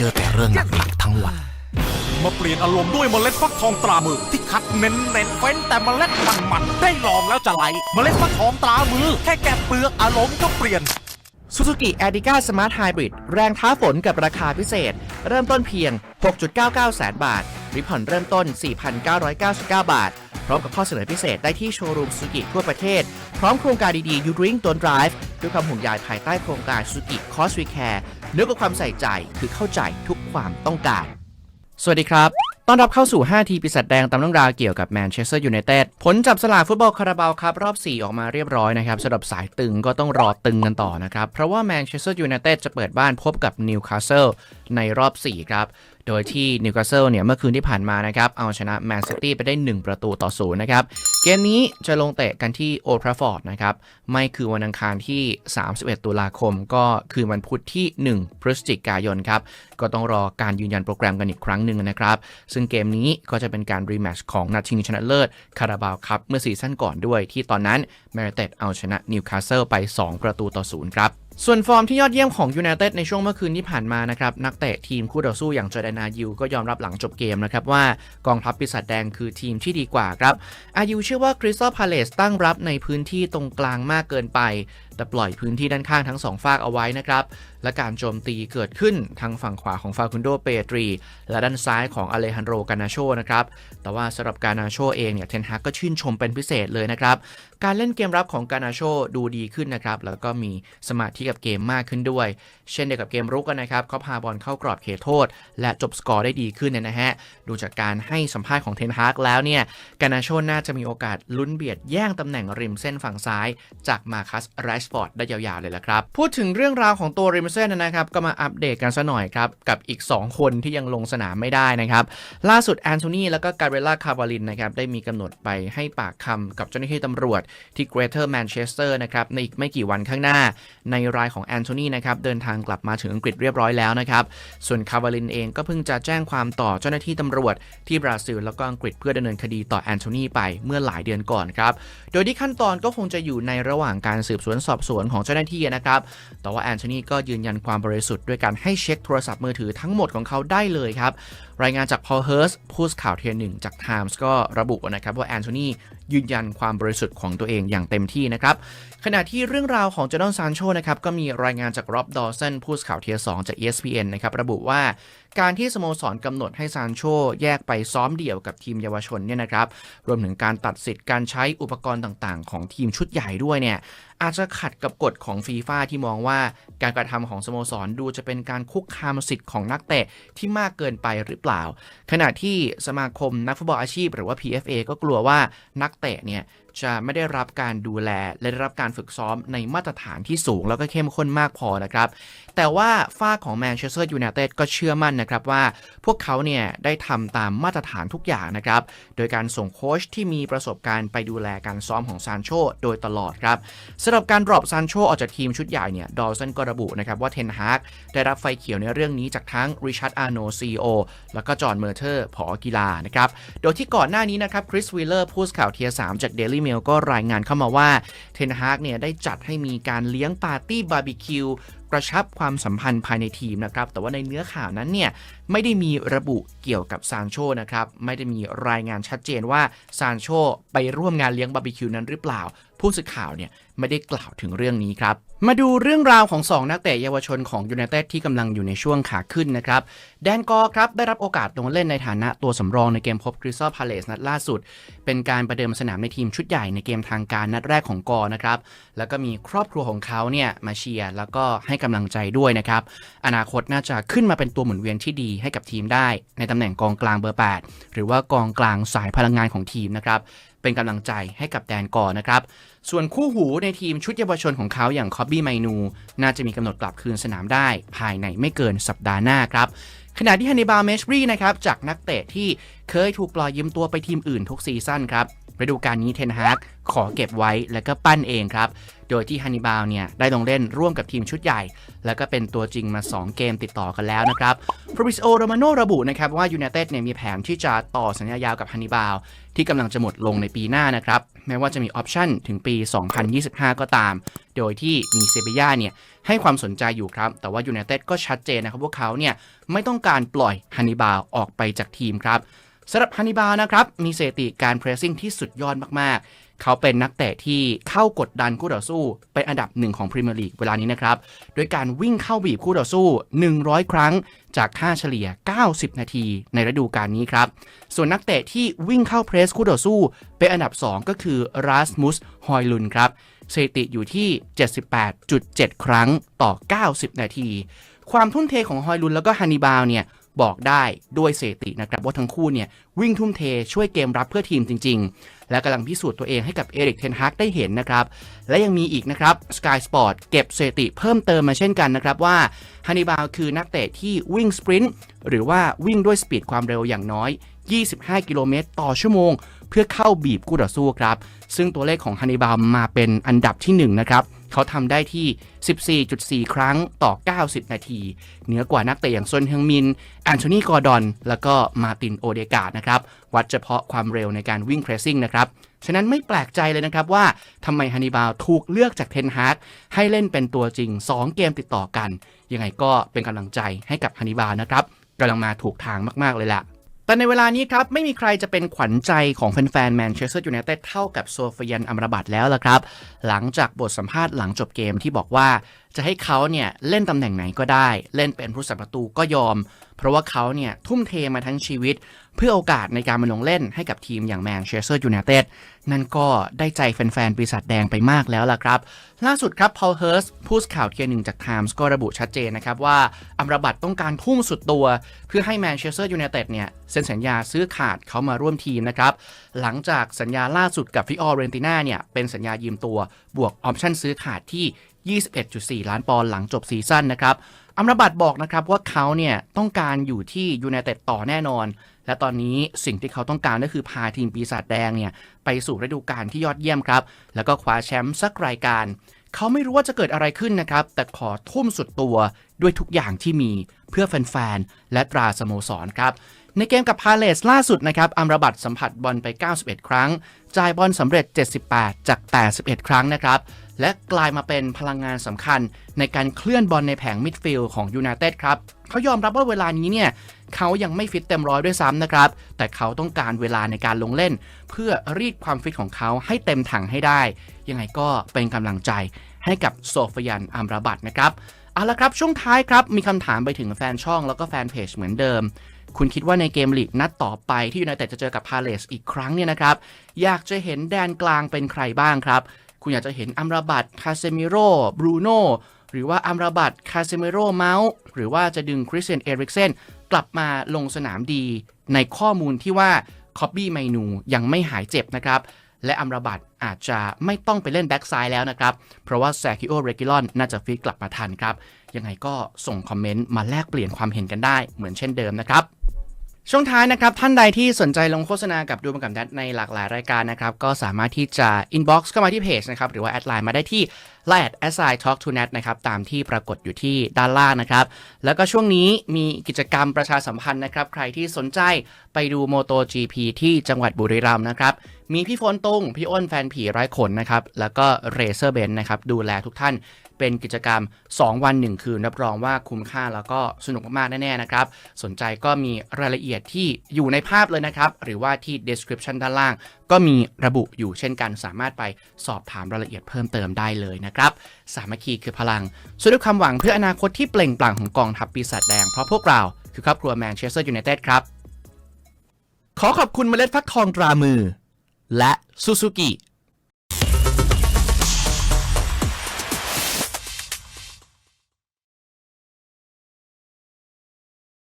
เจอแต่เรื่องหนักๆทั้งวัน มาเปลี่ยนอารมณ์ด้วยเมล็ดฟักทองตรามือ ที่คัดเน้นเน้นๆเฟ้นแต่เมล็ดมันมันๆได้ลองแล้วจะไหล เมล็ดฟักทองตรามือ แค่แกะเปลือกอารมณ์ก็เปลี่ยน Suzuki a d i g a Smart Hybrid แรงท้าฝนกับราคาพิเศษ เริ่มต้นเพียง 6.99 แสนบาทริผ่อนเริ่มต้น 4,999 บาท พร้อมกับข้อเสนอพิเศษได้ที่โชว์รูม Suzuki ทั่วประเทศ พร้อมโครงการดีๆ You Drink Don't Drive ด้วยความห่วงใยภายใต้โครงการ Suzuki Cost We Care เนื้อกว่าความใส่ใจคือเข้าใจทุกความต้องการ สวัสดีครับต้อนรับเข้าสู่ 5 ทีปีศาจแดงตามเรื่องราวเกี่ยวกับแมนเชสเตอร์ยูไนเต็ดผลจับสลากฟุตบอลคาราบาวครับ รอบ 4 ออกมาเรียบร้อยนะครับสำหรับสายตึงก็ต้องรอตึงกันต่อนะครับ เพราะว่าแมนเชสเตอร์ยูไนเต็ดจะเปิดบ้านพบกับนิวคาสเซิลในรอบ 4 ครับ โดยที่นิวคาสเซิลเนี่ยเมื่อคืนที่ผ่านมานะครับเอาชนะแมนซิตี้ไปได้ 1 ประตูต่อศูนย์นะครับ เกมนี้จะลงเตะกันที่โอทราฟอร์ดนะครับ ไม่คือวันอังคารที่ 31 ตุลาคม ก็คือวันพุธที่ 1 พฤศจิกายนครับ ก็ต้องรอการยืนยันโปรแกรมกันอีกครั้งหนึ่งนะครับ ซึ่งเกมนี้ก็จะเป็นการรีแมตช์ของนัดชิงชนะเลิศคาราบาวครับเมื่อซีซั่นก่อนด้วยที่ตอนนั้นแมนเต็ดเอาชนะนิวคาสเซิลไป 2 ประตูต่อศูนย์ครับ ส่วนฟอร์มที่ยอดเยี่ยมของยูไนเต็ดในช่วงเมื่อคืนที่ผ่านมานะครับ นักเตะทีมคู่ต่อสู้อย่างจอร์แดนอายูก็ยอมรับหลังจบเกมนะครับ ว่ากองทัพปีศาจแดงคือทีมที่ดีกว่าครับอายูเชื่อว่าคริสตัลพาเลสตั้งรับในพื้นที่ตรงกลางมากเกินไป แต่ปล่อยพื้นที่ด้านข้างทั้งสองฝากเอาไว้นะครับ และการโจมตีเกิดขึ้นทางฝั่งขวาของฟาคุนโดเปตรี และด้านซ้ายของอเลฮันโรกานาโชนะครับ แต่ว่าสำหรับกานาโชเองเนี่ยเทนฮากก็ชื่นชมเป็นพิเศษเลยนะครับ การเล่นเกมรับของกานาโชดูดีขึ้นนะครับ แล้วก็มีสมาธิกับเกมมากขึ้นด้วย เช่นเดียวกับเกมรุกนะครับเขาพาบอลเข้ากรอบเขตโทษ และจบสกอร์ได้ดีขึ้นเนี่ยนะฮะ ดูจากการให้สัมภาษณ์ของเทนฮากแล้วเนี่ย กานาโชน่าจะมีโอกาสลุ้นเบียดแย่งตำแหน่งริมเส้นฝั่งซ้าย จากมาคัสไรส์ฟอร์ดได้ยาวๆเลยละครับ พูดถึงเรื่องราวของตัวริมเส้นนะครับ ก็มาอัปเดตกันซะหน่อยครับ กับอีก 2 คนที่ยังลงสนามไม่ได้นะครับ ล่าสุดแอนโทนีแล้วก็การเบล่าคาร์วาลินนะครับ ได้มีกำหนดไปให้ปากคำกับเจ้าหน้าที่ตำรวจที่ Greater Manchester นะครับ ในอีกไม่กี่วันข้างหน้า ในรายของแอนโทนีนะครับ เดินทางกลับมาถึงอังกฤษเรียบร้อยแล้วนะครับ ส่วนคาร์วาลินเองก็เพิ่งจะแจ้งความต่อเจ้าหน้าที่ตำรวจที่บราซิลแล้วก็อังกฤษเพื่อดำเนินคดีต่อแอนโทนีไปเมื่อหลายเดือนก่อนครับ โดยที่ขั้นตอนก็คงจะอยู่ในระหว่างการสืบสวนสอบสวนของเจ้าหน้าที่นะครับ แต่ว่าแอนโทนีก็ยืนยันความบริสุทธิ์ด้วยการให้เช็คโทรศัพท์มือถือทั้งหมดของเขาได้เลยครับ รายงานจากพอลเฮิร์สผู้สื่อข่าวเทียนหนึ่งจาก Times ก็ระบุนะครับว่าแอนโทนียืนยันความบริสุทธิ์ของตัวเองอย่างเต็มที่นะครับ ขณะที่เรื่องราวของเจดอนซานโชนะครับก็มีรายงานจากร็อบดอสันผู้สื่อข่าวเทียสองจาก ESPN นะครับระบุว่าการที่สโมสรกำหนดให้ซานโชแยกไปซ้อมเดี่ยวกับทีมเยาวชนเนี่ยนะครับรวมถึงการตัดสิทธิ์การใช้อุปกรณ์ต่างๆ ของทีมชุดใหญ่ด้วยเนี่ยอาจจะขัดกับกฎของฟีฟ่าที่มองว่าการกระทำของสโมสรดูจะเป็นการคุกคามสิทธิ์ของนักเตะที่มากเกินไปหรือเปล่าขณะที่สมาคมนักฟุตบอลอาชีพ หรือว่า PFA ก็กลัวว่านักเตะเนี่ย จะไม่ได้รับการดูแล และได้รับการฝึกซ้อมในมาตรฐานที่สูง แล้วก็เข้มข้นมากพอนะครับ แต่ว่าฝ้าของแมนเชสเตอร์ยูไนเต็ดก็เชื่อมั่นนะครับว่าพวกเขาเนี่ยได้ทำตามมาตรฐานทุกอย่างนะครับ โดยการส่งโค้ชที่มีประสบการณ์ไปดูแลการซ้อมของซานโชโดยตลอดครับสำหรับการดรอปซานโชออกจากทีมชุดใหญ่เนี่ยดอลสันก็ระบุนะครับว่าเทนฮากได้รับไฟเขียวในเรื่องนี้จากทั้งริชาร์ดอาร์โนซีโอแล้วก็จอห์นเมอร์เทอร์ผอกีฬานะครับโดยที่ก่อนหน้านี้นะครับคริสวีเลอร์ผู้ข่าวเทียสามจากเดลี่มลก็รายงานเข้ามาว่าเทนฮากเนี่ยได้จัดให้มีการเลี้ยงปาร์ตี้บาร์บีคิวกระชับความสัมพันธ์ภายในทีมนะครับ แต่ว่าในเนื้อข่าวนั้นเนี่ยไม่ได้มีระบุเกี่ยวกับซานโชนะครับ ไม่ได้มีรายงานชัดเจนว่าซานโชไปร่วมงานเลี้ยงบาร์บีคิวนั้นหรือเปล่า ผู้สื่อข่าวเนี่ยไม่ได้กล่าวถึงเรื่องนี้ครับ มาดูเรื่องราวของ 2 นักเตะเยาวชนของยูไนเต็ดที่กำลังอยู่ในช่วงขาขึ้นนะครับ แดนกอร์ครับได้รับโอกาสลงเล่นในฐานะตัวสำรองในเกมพบคริสตัลพาเลสนัดล่าสุด เป็นการประเดิมสนามในทีมชุดใหญ่ในเกมทางการนัดแรกของกอร์นะครับ แล้วก็มีครอบครัวของเขาเนี่ยมาเชียร์แล้วก็ให้กำลังใจด้วยนะครับ อนาคตน่าจะขึ้นมาเป็นตัวหมุนเวียนที่ดีให้กับทีมได้ ในตำแหน่งกองกลางเบอร์ 8 หรือว่ากองกลางสายพลังงานของทีมนะครับ เป็นกำลังใจให้กับแดนกอร์นะครับ ส่วนคู่หูในทีมชุดเยาวชนของเขาอย่างคอบบี้ไมนู น่าจะมีกำหนดกลับคืนสนามได้ ภายในไม่เกินสัปดาห์หน้าครับขณะที่ฮันนิบาลเมชรีนะครับจากนักเตะที่เคยถูกปล่อยยืมตัวไปทีมอื่นทุกซีซั่นครับ ฤดูกาลนี้เทนฮากขอเก็บไว้แล้วก็ปั้นเองครับ โดยที่ฮันนิบาลเนี่ยได้ลงเล่นร่วมกับทีมชุดใหญ่ แล้วก็เป็นตัวจริงมา 2 เกมติดต่อกันแล้วนะครับฟริโอโรมาโนระบุนะครับว่ายู n นเต็ดเนี่ยมีแผนที่จะต่อสัญญายาวกับฮันนิบาลที่กำลังจะหมดลงในปีหน้านะครับแม้ว่าจะมีออปชั่นถึงปี 2025 ก็ตาม โดยที่มีเซบียาเนี่ยให้ความสนใจอยู่ครับ แต่ว่ายู n นเต็ดก็ชัดเจนนะครับว่าเขาเนี่ยไม่ต้องการปล่อยฮันนิบาลออกไปจากทีมครับ สำหรับฮันนิบาลนะครับ มีสถิติการเพรสซิ่งที่สุดยอดมากๆ เขาเป็นนักเตะที่เข้ากดดันคู่ต่อสู้ เป็นอันดับหนึ่งของพรีเมียร์ลีกเวลานี้นะครับ โดยการวิ่งเข้าบีบคู่ต่อสู้ 100 ครั้งจากค่าเฉลี่ย 90 นาทีในฤดูกาลนี้ครับ ส่วนนักเตะที่วิ่งเข้าเพรสคู่ต่อสู้ เป็นอันดับ 2 ก็คือรัสมุสฮอยลุนครับสถิติอยู่ที่ 78.7 ครั้งต่อ 90 นาที ความทุ่มเทของฮอยลุนแล้วก็ฮันนิบาลเนี่ยบอกได้ด้วยเสถิตินะครับว่าทั้งคู่เนี่ยวิ่งทุ่มเทช่วยเกมรับเพื่อทีมจริง ๆ และกำลังพิสูจน์ตัวเองให้กับเอริกเทนฮากได้เห็นนะครับ และยังมีอีกนะครับ Sky Sport เก็บเสถิติเพิ่มเติมมาเช่นกันนะครับว่าฮันนิบาลคือนักเตะที่วิ่งสปรินต์หรือว่าวิ่งด้วยสปีดความเร็วอย่างน้อย 25 กิโลเมตรต่อชั่วโมง เพื่อเข้าบีบคู่ต่อสู้ครับซึ่งตัวเลขของฮันนิบาลมาเป็นอันดับที่1นะครับ เขาทำได้ที่ 14.4 ครั้งต่อ 90 นาที เหนือกว่านักเตะอย่างซนเฮงมินแอนโทนีกอร์ดอน แล้วก็มาตินโอเดกาดนะครับ วัดเฉพาะความเร็วในการวิ่งเพรสซิ่งนะครับ ฉะนั้นไม่แปลกใจเลยนะครับว่าทำไมฮันนิบาลถูกเลือกจากเทนฮาร์กให้เล่นเป็นตัวจริง 2 เกมติดต่อกัน ยังไงก็เป็นกำลังใจให้กับฮันนิบาลนะครับกำลังมาถูกทางมาก ๆ เลยล่ะ แต่ในเวลานี้ครับ ไม่มีใครจะเป็นขวัญใจของแฟนๆแมนเชสเตอร์ยูไนเต็ดเท่ากับโซฟียันอัมราบัตแล้วล่ะครับ หลังจากบทสัมภาษณ์หลังจบเกมที่บอกว่าจะให้เขาเนี่ยเล่นตำแหน่งไหนก็ได้ เล่นเป็นผู้สัประตูก็ยอม เพราะว่าเขาเนี่ยทุ่มเทมาทั้งชีวิต เพื่อโอกาสในการมาลงเล่นให้กับทีมอย่างแมนเชสเตอร์ยูไนเต็ดนั่นก็ได้ใจแฟนๆ ปีศาจแดงไปมากแล้วล่ะครับ ล่าสุดครับพอลเฮิร์สผู้สื่อข่าวเทียร์หนึ่งจากไทมส์ก็ระบุชัดเจนนะครับว่าอัมรบัตต้องการทุ่มสุดตัว เพื่อให้แมนเชสเตอร์ยูไนเต็ดเนี่ยเซ็นสัญญาซื้อขาดเขามาร่วมทีมนะครับ หลังจากสัญญาล่าสุดกับฟิออเรนติน่าเนี่ยเป็นสัญญายืมตัวบวกออปชั่นซื้อขาดที่ 21.4 ล้านปอนด์หลังจบซีซั่นนะครับ อัมรบัตบอกนะครับว่าเขาเนี่ยต้องการอยู่ที่ยูไนเต็ดต่อแน่นอน และตอนนี้สิ่งที่เขาต้องการก็คือพาทีมปีศาจแดงเนี่ยไปสู่ฤดูกาลที่ยอดเยี่ยมครับ แล้วก็คว้าแชมป์สักรายการ เขาไม่รู้ว่าจะเกิดอะไรขึ้นนะครับ แต่ขอทุ่มสุดตัวด้วยทุกอย่างที่มีเพื่อแฟนๆ และตราสโมสรครับในเกมกับพาเลสล่าสุดนะครับอัมรบัตสัมผัสบอลไป 91 ครั้ง จ่ายบอลสำเร็จ 78 จาก 81 ครั้งนะครับ และกลายมาเป็นพลังงานสำคัญ ในการเคลื่อนบอลในแผงมิดฟิลด์ของยูไนเต็ดครับเขายอมรับว่าเวลานี้เนี่ยเขายังไม่ฟิตเต็มร้อยด้วยซ้ำนะครับ แต่เขาต้องการเวลาในการลงเล่น เพื่อรีดความฟิตของเขาให้เต็มถังให้ได้ ยังไงก็เป็นกำลังใจให้กับโซฟยันอัมราบัตนะครับเอาละครับช่วงท้ายครับมีคำถามไปถึงแฟนช่องแล้วก็แฟนเพจเหมือนเดิม คุณคิดว่าในเกมลีกนัดต่อไปที่ยูไนเต็ดจะเจอกับพาเลสอีกครั้งเนี่ยนะครับ อยากจะเห็นแดนกลางเป็นใครบ้างครับ คุณอยากจะเห็นอัมราบัตคาเซมิโร่บรูโน่หรือว่าอัมราบัตคาเซมิโร่เมาส์หรือว่าจะดึงคริสเตียนเอริกเซนกลับมาลงสนามดี ในข้อมูลที่ว่าคอบบี้ไมนูยังไม่หายเจ็บนะครับและอัมราบัตอาจจะไม่ต้องไปเล่นแบ็กซ้ายแล้วนะครับ เพราะว่าแซคิโอเรกิลอนน่าจะฟิตกลับมาทันครับ ยังไงก็ส่งคอมเมนต์มาแลกเปลี่ยนความเห็นกันได้เหมือนเช่นเดิมนะครับ ช่วงท้ายนะครับ ท่านใดที่สนใจลงโฆษณากับดูมันกับดัดในหลากหลายรายการนะครับ ก็สามารถที่จะ inbox เข้ามาที่เพจนะครับ หรือว่าแอดไลน์มาได้ที่ line at s i talk to net นะครับตามที่ปรากฏอยู่ที่ด้านล่างนะครับ แล้วก็ช่วงนี้มีกิจกรรมประชาสัมพันธ์นะครับ ใครที่สนใจไปดู Moto GP ที่จังหวัดบุรีรัมย์นะครับ มีพี่ฝนตุง พี่อ้นแฟนผีไร้ขนนะครับ แล้วก็เรเซอร์เบนนะครับ ดูแลทุกท่านเป็นกิจกรรม 2 วัน 1 คืน รับรองว่าคุ้มค่าแล้วก็สนุกมาก ๆ แน่ ๆ นะครับ สนใจก็มีรายละเอียดที่อยู่ในภาพเลยนะครับ หรือว่าที่ description ด้านล่าง ก็มีระบุอยู่เช่นกันสามารถไปสอบถามรายละเอียดเพิ่มเติมได้เลยนะครับ สามัคคีคือพลังสู้ด้วยความหวังเพื่ออนาคตที่เปล่งปลั่งของกองทัพปีศาจแดง เพราะพวกเราคือครอบครัวแมนเชสเตอร์ยูไนเต็ดครับ ขอขอบคุณเมล็ดฟักทองตรามือ และซูซูกิ